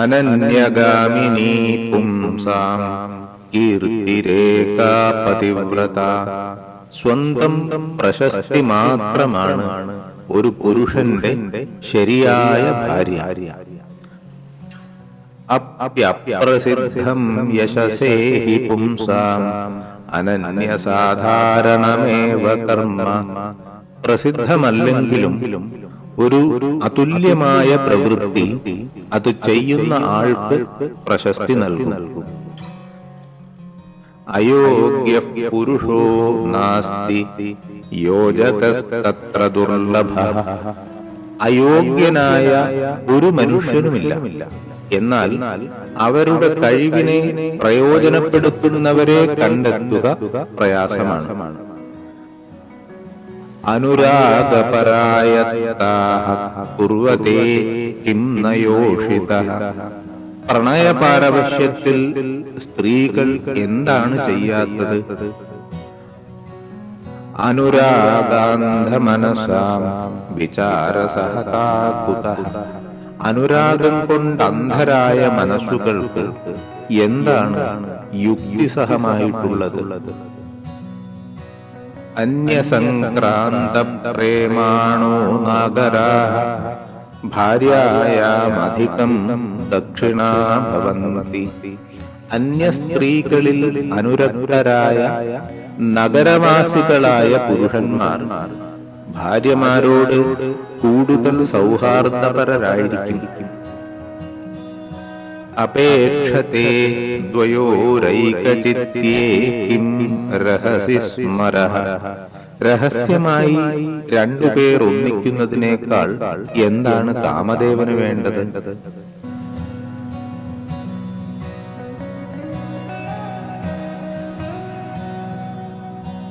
അനന്യഗാമിനി പുംസാം കീർത്തിരേഖ പതിവ്രത. സ്വന്തം പ്രശസ്തി മാത്രമാണ് ഒരു പുരുഷന്റെ ശരിയായ ഭാര്യ. അപ്യപ്രസിദ്ധം യശസേ ഹി പുംസാം അനന്യസാധാരണമേവ കർമ്മ. പ്രസിദ്ധമല്ലെങ്കിലും ഒരു അതുല്യമായ പ്രവൃത്തി. അത് ചെയ്യുന്ന ആൾക്ക് പ്രശസ്തി നൽകും. അയോഗ്യ പുരുഷോ നാസ്തി യോജകസ്തത്ര ദുർലഭ. അയോഗ്യനായ ഒരു മനുഷ്യനുമില്ല. എന്നാൽ അവരുടെ കഴിവിനെ പ്രയോജനപ്പെടുത്തുന്നവരെ കണ്ടെത്തുക പ്രയാസമാണ്. നയോഷിത പ്രണയപാരവശ്യത്തിൽ സ്ത്രീകൾ എന്താണ് ചെയ്യാത്തത്? അനുരാഗാന്ധമനസാം വിചാരസഹതാകുത. അനുരാഗം കൊണ്ട് അന്ധരായ മനസ്സുകൾക്ക് എന്താണ് യുക്തിസഹമായിട്ടുള്ളത്? അന്യസംക്രാന്ത പ്രേമാണോ നാഗരാ? ഭാര്യായാമധികം ദക്ഷിണാ ഭവന്തി. അന്യ സ്ത്രീകളിൽ അനുരക്തരായ നഗരവാസികളായ പുരുഷന്മാർ. ഭാര്യമാരോട് കൂടുതൽ സൗഹാർദ്ദപരരായിരിക്കും. അപേക്ഷത്തെ ദ്വയോരൈകചിത്യേ കിം രഹസി സ്മര രഹസ്യമായി രണ്ടുപേർ ഒന്നിക്കുന്നതിനേക്കാൾ എന്താണ് കാമദേവന് വേണ്ടത്?